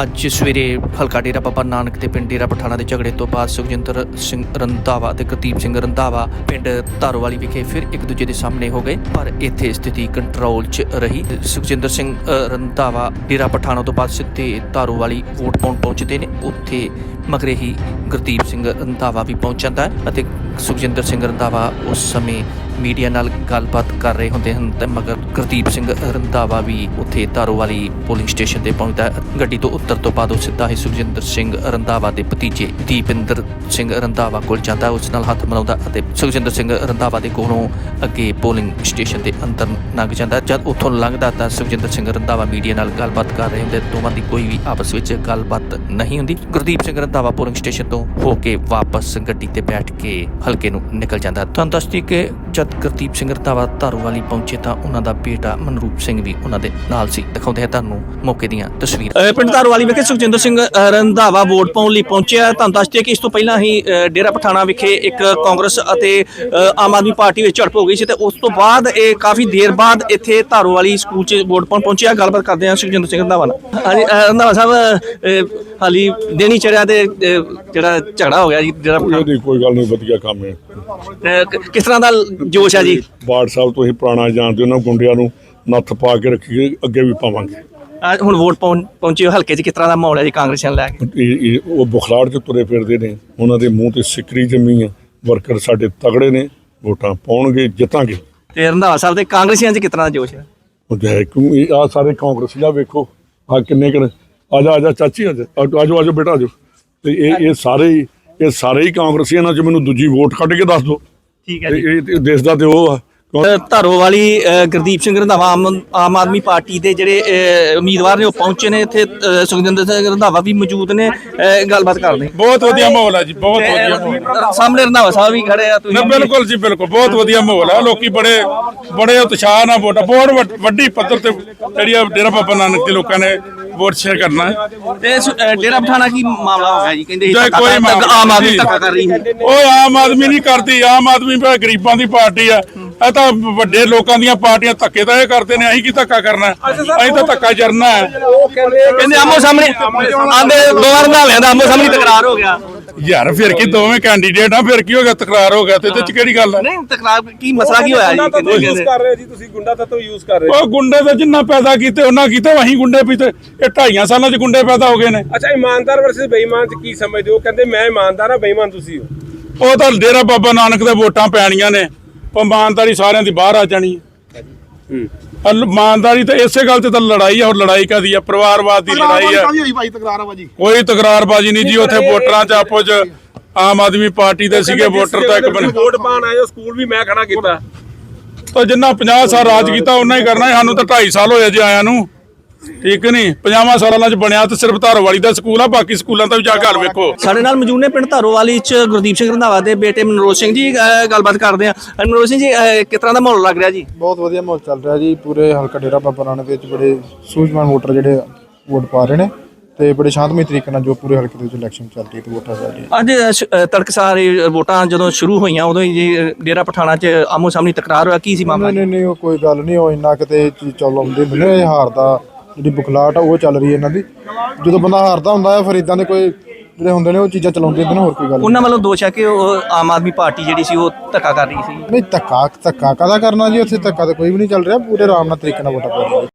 ਅੱਜ ਸਵੇਰੇ ਹਲਕਾ ਡੇਰਾ ਬਾਬਾ ਨਾਨਕ ਦੇ ਪਿੰਡ ਡੇਰਾ ਪਠਾਣਾ ਦੇ ਝਗੜੇ ਤੋਂ ਬਾਅਦ ਸੁਖਜਿੰਦਰ ਸਿੰਘ ਰੰਧਾਵਾ ਤੇ ਗੁਰਦੀਪ ਸਿੰਘ ਰੰਧਾਵਾ ਪਿੰਡ ਧਾਰੋਵਾਲੀ ਵਿਖੇ ਫਿਰ ਇੱਕ ਦੂਜੇ ਦੇ ਸਾਹਮਣੇ ਹੋ ਗਏ, ਪਰ ਇੱਥੇ ਸਥਿਤੀ ਕੰਟਰੋਲ 'ਚ ਰਹੀ। ਸੁਖਜਿੰਦਰ ਸਿੰਘ ਰੰਧਾਵਾ ਡੇਰਾ ਪਠਾਣਾ ਤੋਂ ਬਾਅਦ ਸਿੱਧੇ ਧਾਰੋਵਾਲੀ ਵੋਟ ਪਾਉਣ ਪਹੁੰਚਦੇ ਨੇ। ਉੱਥੇ ਮਗਰੇ ਹੀ ਗੁਰਦੀਪ ਸਿੰਘ ਰੰਧਾਵਾ ਵੀ ਪਹੁੰਚ ਜਾਂਦਾ ਹੈ ਅਤੇ ਸੁਖਜਿੰਦਰ ਸਿੰਘ ਰੰਧਾਵਾ ਉਸ ਸਮੇਂ ਮੀਡੀਆ ਨਾਲ ਗੱਲਬਾਤ ਕਰ ਰਹੇ ਹੁੰਦੇ ਹਨ ਤੇ ਮਗਰ ਗੁਰਦੀਪ ਸਿੰਘ ਰੰਧਾਵਾ ਵੀ ਉੱਥੇ ਧਾਰੋਵਾਲੀ ਪੋਲਿੰਗ ਸਟੇਸ਼ਨ ਤੇ ਪਹੁੰਚਦਾ ਹੈ। ਗੱਡੀ ਤੋਂ ਉੱਤਰ ਤੋਂ ਬਾਅਦ ਉਹ ਸਿੱਧਾ ਹੀ ਸੁਖਜਿੰਦਰ ਸਿੰਘ ਰੰਧਾਵਾ ਦੇ ਭਤੀਜੇ ਦੀਪਿੰਦਰ ਸਿੰਘ ਰੰਧਾਵਾ ਕੋਲ ਜਾਂਦਾ ਉਸ ਨਾਲ ਹੱਥ ਮਿਲਾਉਂਦਾ ਅਤੇ ਸੁਖਜਿੰਦਰ ਸਿੰਘ ਰੰਧਾਵਾ ਦੇ ਕੋਲੋਂ ਅੱਗੇ ਪੋਲਿੰਗ ਸਟੇਸ਼ਨ ਦੇ ਅੰਦਰ ਲੰਘ ਜਾਂਦਾ। ਜਦ ਉੱਥੋਂ ਲੰਘਦਾ ਤਾਂ ਸੁਖਜਿੰਦਰ ਸਿੰਘ ਰੰਧਾਵਾ ਮੀਡੀਆ ਨਾਲ ਗੱਲਬਾਤ ਕਰ ਰਹੇ ਹੁੰਦੇ। ਦੋਵਾਂ ਦੀ ਕੋਈ ਵੀ ਆਪਸ ਵਿੱਚ ਗੱਲਬਾਤ ਨਹੀਂ ਹੁੰਦੀ। ਗੁਰਦੀਪ ਸਿੰਘ ਰੰਧਾਵਾ ਪੋਲਿੰਗ ਸਟੇਸ਼ਨ ਤੋਂ ਹੋ ਕੇ ਵਾਪਸ ਗੱਡੀ ਤੇ ਬੈਠ ਕੇ ਹਲਕੇ ਨੂੰ ਨਿਕਲ ਜਾਂਦਾ। ਤੁਹਾਨੂੰ ਦੱਸਦੀ ਕਿ ਜਦ ਗੁਰਦੀਪ ਸਿੰਘ ਰੰਧਾਵਾ ਧਾਰੋਵਾਲੀ ਪਹੁੰਚੇ ਤਾਂ ਉਹਨਾਂ ਦਾ ਬੇਟਾ ਮਨਰੂਪ ਸਿੰਘ ਵੀ ਉਹਨਾਂ ਦੇ ਨਾਲ ਸੀ। ਦਿਖਾਉਂਦੇ ਆ ਤੁਹਾਨੂੰ ਮੌਕੇ ਦੀਆਂ ਤਸਵੀਰਾਂ। ਪਿੰਡ ਧਾਰੋਵਾਲੀ ਵਿਖੇ ਸੁਖਜਿੰਦਰ ਸਿੰਘ ਰੰਧਾਵਾ ਵੋਟ ਪਾਉਣ ਲਈ ਪਹੁੰਚਿਆ। ਤੁਹਾਨੂੰ ਦੱਸਦੇ ਕਿ ਇਸ ਤੋਂ ਪਹਿਲਾਂ ਹੀ ਡੇਰਾ ਪਠਾਣਾ ਵਿਖੇ ਇੱਕ ਕਾਂਗਰਸ ਅਤੇ ਆਮ ਆਦਮੀ ਪਾਰਟੀ ਵਿੱਚ ਝੜਪ ਹੋ ਗਈ ਸੀ ਤੇ ਉਸ ਤੋਂ ਬਾਅਦ ਇਹ ਕਾਫੀ ਦੇਰ ਬਾਅਦ ਇੱਥੇ ਧਾਰੋਵਾਲੀ ਸਕੂਲ 'ਚ ਵੋਟ ਪਾਉਣ ਪਹੁੰਚਿਆ। ਗੱਲਬਾਤ ਕਰਦੇ ਹਾਂ ਸੁਖਜਿੰਦਰ ਸਿੰਘ ਰੰਧਾਵਾ ਨਾਲ। ਹਾਂਜੀ ਰੰਧਾਵਾ ਸਾਹਿਬ ਹਾਲੀ ਦੇਣੀ ਚੜਿਆ ਤੇ ਜਿਹੜਾ ਝਗੜਾ ਹੋ ਗਿਆ ਜੀ ਡੇਰਾ ਪਠਾਣਾ। ਉਹਦੀ ਕੋਈ ਗੱਲ ਨਹੀਂ ਵਧੀਆ ਕੰਮ ਹੈ। ਕਿਸ ਤਰ੍ਹਾਂ ਦਾ ਜੋਸ਼ ਹੈ ਜੀ। ਬਾੜ ਸਾਹਿਬ ਤੁਸੀਂ ਪੁਰਾਣਾ ਜਾਣਦੇ ਉਹਨਾਂ ਗੁੰਡਿਆਂ ਨੂੰ ਨੱਥ ਪਾ ਕੇ ਰੱਖੀਏ ਅੱਗੇ ਵੀ ਪਾਵਾਂਗੇ। ਅੱਜ ਹੁਣ ਵੋਟ ਪਾਉਣ ਪਹੁੰਚੇ ਹੋ ਹਲਕੇ 'ਚ ਕਿਸ ਤਰ੍ਹਾਂ ਦਾ ਮਾਹੌਲ ਹੈ ਜੀ ਕਾਂਗਰਸੀਆਂ ਨੂੰ ਲੈ ਕੇ? ਇਹ ਇਹ ਉਹ ਬੁਖਲਾੜ 'ਚ ਤੁਰੇ ਫਿਰਦੇ ਨੇ ਉਹਨਾਂ ਦੇ ਮੂੰਹ ਤੇ ਸਿਕਰੀ ਜੰਮੀ ਹੈ ਵਰਕਰ ਸਾਡੇ ਤਗੜੇ ਨੇ ਵੋਟਾਂ ਪਾਉਣਗੇ ਜਿੱਤਾਂਗੇ। ਤੇ ਰੰਧਾਵਾ ਸਾਹਿਬ ਦੇ ਕਾਂਗਰਸੀਆਂ 'ਚ ਕਿਸ ਤਰ੍ਹਾਂ ਦਾ ਜੋਸ਼ ਹੈ? ਉਹ ਹੈ ਕਿਉਂ ਇਹ ਆ ਸਾਰੇ ਕਾਂਗਰਸੀ ਆ ਵੇਖੋ ਆ ਕਿੰਨੇ ਕਿੰਨੇ ਆ ਜਾ ਆ ਜਾ ਚਾਚੀ ਆ ਜਾ ਆ ਜਾਓ ਆ ਜਾਓ ਬੇਟਾ ਆ ਜਾਓ। ਤੇ ਇਹ ਇਹ ਸਾਰੇ ਹੀ ਇਹ ਸਾਰੇ ਹੀ ਕਾਂਗਰਸੀ ਇਹਨਾਂ 'ਚ ਮੈਨੂੰ ਦੂਜੀ ਵੋਟ ਕੱਢ ਕੇ ਦੱਸ ਦਿਓ। ਠੀਕ ਇਹ ਦੇਸ਼ ਦਾ ਤੇ ਉਹ ਆ। ਧਰੋ ਵਾਲੀ ਗੁਰਦੀਪ ਸਿੰਘ ਰੰਧਾਵਾ ਆਮ ਆਮ ਆਦਮੀ ਪਾਰਟੀ ਦੇ ਜਿਹੜੇ ਉਮੀਦਵਾਰ ਨੇ ਉਹ ਪਹੁੰਚੇ ਨੇ ਇੱਥੇ ਸੁਖਜਿੰਦਰ ਸਿੰਘ ਰੰਧਾਵਾ ਵੀ ਮੌਜੂਦ ਨੇ ਗੱਲਬਾਤ ਕਰਦੇ ਬਹੁਤ ਵਧੀਆ ਮਾਹੌਲ ਹੈ ਜੀ ਬਹੁਤ ਵਧੀਆ ਸਾਹਮਣੇ ਰੰਧਾਵਾ ਸਾਹਿਬ ਵੀ ਖੜੇ ਆ ਨਾ ਤੁਸੀਂ ਬਿਲਕੁਲ ਜੀ ਬਿਲਕੁਲ ਬਹੁਤ ਵਧੀਆ ਮਾਹੌਲ ਹੈ ਲੋਕੀ ਬੜੇ ਬੜੇ ਉਤਸ਼ਾਹ ਨਾਲ ਵੋਟਾਂ ਬਹੁਤ ਵੱਡ- ਵੱਡੀ ਪੱਧਰ ਤੇ ਜਿਹੜੀ ਆ ਡੇਰਾ ਬਾਬਾ ਨਾਨਕ ਦੇ ਲੋਕਾਂ ਨੇ ਵੋਟ ਸ਼ੇਅਰ ਕਰਨਾ ਹੈ। ਸੁ- ਅ, ਡੇਰਾ ਪਠਾਣਾ ਕੀ ਮਾਮਲਾ ਹੋ ਗਿਆ ਜੀ? ਕਹਿੰਦੇ ਸੀ ਜੇ ਧੱਕਾ ਕੋਈ ਕਰ- ਆਮ ਆਦਮੀ। ਧੱਕਾ ਕਰ ਰਹੀ ਹੈ। ਉਹ ਆਮ ਆਦਮੀ ਨਹੀਂ ਕਰਦੀ। ਆਮ ਆਦਮੀ ਤਾਂ ਗਰੀਬਾਂ ਦੀ ਪਾਰਟੀ ਆ ਇਹ ਤਾਂ ਵੱਡੇ ਲੋਕਾਂ ਦੀਆਂ ਪਾਰਟੀਆਂ ਧੱਕੇ ਤਾਂ ਇਹ ਕਰਦੇ ਨੇ। ਅਸੀਂ ਕੀ ਧੱਕਾ ਕਰਨਾ ਹੈ? ਅਸੀਂ ਤਾਂ ਧੱਕਾ ਜਰਨਾ ਹੈ। ਕਹਿੰਦੇ ਆਮੋ ਸਾਹਮਣੇ ਆਂਦੇ ਦੋਵਾਂ ਰੰਧਾਵਿਆਂ ਦਾ ਆਮੋ ਸਾਹਮਣੇ ਤਕਰਾਰ ਹੋ ਗਿਆ। ਯਾਰ ਫਿਰ ਕੀ ਦੋਵੇਂ ਕੈਂਡੀਡੇਟ ਆ ਫਿਰ ਕੀ ਹੋ ਗਿਆ? ਤਕਰਾਰ ਹੋ ਗਿਆ ਤੇ ਇਹਦੇ ਚ ਕਿਹੜੀ ਗੱਲ ਹੈ ਨਹੀਂ ਤਕਰਾਰ ਕੀ ਮਸਲਾ ਕੀ ਹੋਇਆ ਜੀ? ਕਹਿੰਦੇ ਕਰ ਰਹੇ ਜੀ ਤੁਸੀਂ ਗੁੰਡਾ ਤੱਤ ਯੂਜ਼ ਕਰ ਰਹੇ ਉਹ ਗੁੰਡੇ ਤਾਂ ਜਿੰਨਾ ਪੈਦਾ ਕੀਤੇ ਉਹਨਾਂ ਕੀਤੇ ਅਸੀਂ ਗੁੰਡੇ ਪੀਤੇ। ਇਹ ਢਾਈਆਂ ਸਾਲਾਂ ਚ ਗੁੰਡੇ ਪੈਦਾ ਹੋ ਗਏ ਨੇ। ਅੱਛਾ ਇਮਾਨਦਾਰ ਵਰਸਸ ਬੇਈਮਾਨ ਚ ਕੀ ਸਮਝਦੇ ਹੋ? ਕਹਿੰਦੇ ਮੈਂ ਇਮਾਨਦਾਰ ਆ ਬੇਈਮਾਨ ਤੁਸੀਂ ਹੋ। ਉਹ ਤਾਂ ਡੇਰਾ ਬਾਬਾ ਨਾਨਕ ਦੇ ਵੋਟਾਂ ਪੈਣੀਆਂ ਨੇ। ਉਹ ਇਮਾਨਦਾਰੀ ਸਾਰਿਆਂ ਦੀ ਬਾਹਰ ਆ ਜਾਣੀ ਹੈ। ਅਲ- ਇਮਾਨਦਾਰੀ ਤਾਂ ਇਸੇ ਗੱਲ ਤੇ ਤਾਂ ਲੜਾਈ ਆ ਔਰ ਲੜਾਈ ਕਾਦੀ ਆ? ਪਰਿਵਾਰਵਾਦ ਦੀ ਲੜਾਈ ਆ। ਕੋਈ ਤਕਰਾਰਬਾਜੀ ਨਹੀਂ ਜੀ ਉੱਥੇ ਵੋਟਰਾਂ ਚ ਆਪੋ ਚ ਆਮ ਆਦਮੀ ਪਾਰਟੀ ਦੇ ਸੀਗੇ ਵੋਟਰ ਤਾਂ ਇੱਕ ਬਣ। ਵੋਟ ਪਾਣ ਆਏ ਸਕੂਲ ਵੀ ਮੈਂ ਖੜਾ ਕੀਤਾ। ਤਾਂ ਜਿੰਨਾ 50 ਸਾਲ ਰਾਜ ਕੀਤਾ ਉਹਨਾਂ ਹੀ ਕਰਨਾ। ਸਾਨੂੰ ਤਾਂ 2.5 ਸਾਲ ਹੋਏ ਜੀ ਆਇਆਂ ਨੂੰ। ਠੀਕ ਨਹੀਂ? 50 ਸਾਲਾਂ ਚ ਬਣਿਆ ਤੇ ਸਿਰਫ ਧਾਰੋਵਾਲੀ ਦਾ ਸਕੂਲ ਆ ਬਾਕੀ ਸਕੂਲਾਂ ਦਾ ਵੀ ਜਾ ਕੇ ਹਾਲ ਵੇਖੋ। ਸਾਡੇ ਨਾਲ ਮੌਜੂਦ ਨੇ ਪਿੰਡ ਧਾਰੋਵਾਲੀ ਚ ਗੁਰਦੀਪ ਸਿੰਘ ਰੰਧਾਵਾ ਦੇ ਬੇਟੇ ਮਨਰੋਜ ਸਿੰਘ ਜੀ ਅਹ ਗੱਲਬਾਤ ਕਰਦੇ ਆ ਮਨਰੋਜ ਸਿੰਘ ਜੀ ਅਹ ਕਿਸ ਤਰ੍ਹਾਂ ਦਾ ਮਾਹੌਲ ਲੱਗ ਰਿਹਾ ਜੀ? ਬਹੁਤ ਵਧੀਆ ਮਾਹੌਲ ਚੱਲ ਰਿਹਾ ਜੀ ਪੂਰੇ ਹਲਕਾ ਡੇਰਾ ਬਾਬਾ ਨਾਨਕ ਦੇ ਵਿੱਚ ਬੜੇ ਸੂਝਵਾਨ ਵੋਟਰ ਜਿਹੜੇ ਵੋਟ ਪਾ ਰਹੇ ਨੇ ਤੇ ਬੜੇ ਸ਼ਾਂਤਮਈ ਤਰੀਕੇ ਨਾਲ ਜੋ ਪੂਰੇ ਹਲਕੇ ਦੇ ਵਿੱਚ ਇਲੈਕਸ਼ਨ ਚੱਲ ਰਹੀ ਹੈ ਤੇ ਵੋਟਾਂ ਚੱਲ ਰਹੀਆਂ। ਅੱਜ ਸ਼- ਅਹ, ਤੜਕਸਾਰ ਵੋਟਾਂ ਜਦੋਂ ਸ਼ੁਰੂ ਹੋਈਆਂ ਉਦੋਂ ਹੀ ਜੀ ਅਹ, ਡੇਰਾ ਪਠਾਣਾ ਚ ਆਮੋ ਸਾਹਮਣੇ ਤਕਰਾਰ ਹੋਇਆ ਕੀ ਸੀ ਮਾਮਲਾ? ਨਹੀਂ ਨਹੀਂ ਉਹ ਕੋਈ ਗੱਲ ਨਹੀਂ ਉਹ ਇੰਨਾ ਕਿਤੇ ਚੱਲ ਆਉਂਦੇ ਹੁੰਦੇ ਨੇ ਇਹ ਹਾਰ ਦਾ ਜਿਹੜੀ ਬੁਖਲਾਟ ਆ ਉਹ ਚੱਲ ਰਹੀ ਹੈ ਇਹਨਾਂ ਦੀ। ਜਦੋਂ ਬੰਦਾ ਹਾਰਦਾ ਹੁੰਦਾ ਹੈ ਫਿਰ ਇਦਾਂ ਦੇ ਕੋਈ ਜਿਹੜੇ ਹੁੰਦੇ ਨੇ ਉਹ ਚੀਜ਼ਾਂ ਚਲਾਉਂਦੇ ਹੁੰਦੇ ਨੇ ਹੋਰ ਕੋਈ ਗੱਲ ਨਹੀਂ। ਉਹਨਾਂ ਵੱਲੋਂ ਦੋਸ਼ ਹੈ ਕਿ ਉਹ ਆਮ ਆਦਮੀ ਪਾਰਟੀ ਜਿਹੜੀ ਸੀ ਉਹ ਧੱਕਾ ਕਰ ਰਹੀ ਸੀ। ਨਹੀਂ ਧੱਕਾ ਧੱਕਾ ਕਾਹਦਾ ਕਰਨਾ ਜੀ? ਉੱਥੇ ਧੱਕਾ ਤਾਂ ਕੋਈ ਵੀ ਨਹੀਂ ਚੱਲ ਰਿਹਾ। ਪੂਰੇ ਆਰਾਮ ਨਾਲ ਤਰੀਕੇ ਨਾਲ ਵੋਟਾਂ ਪਾ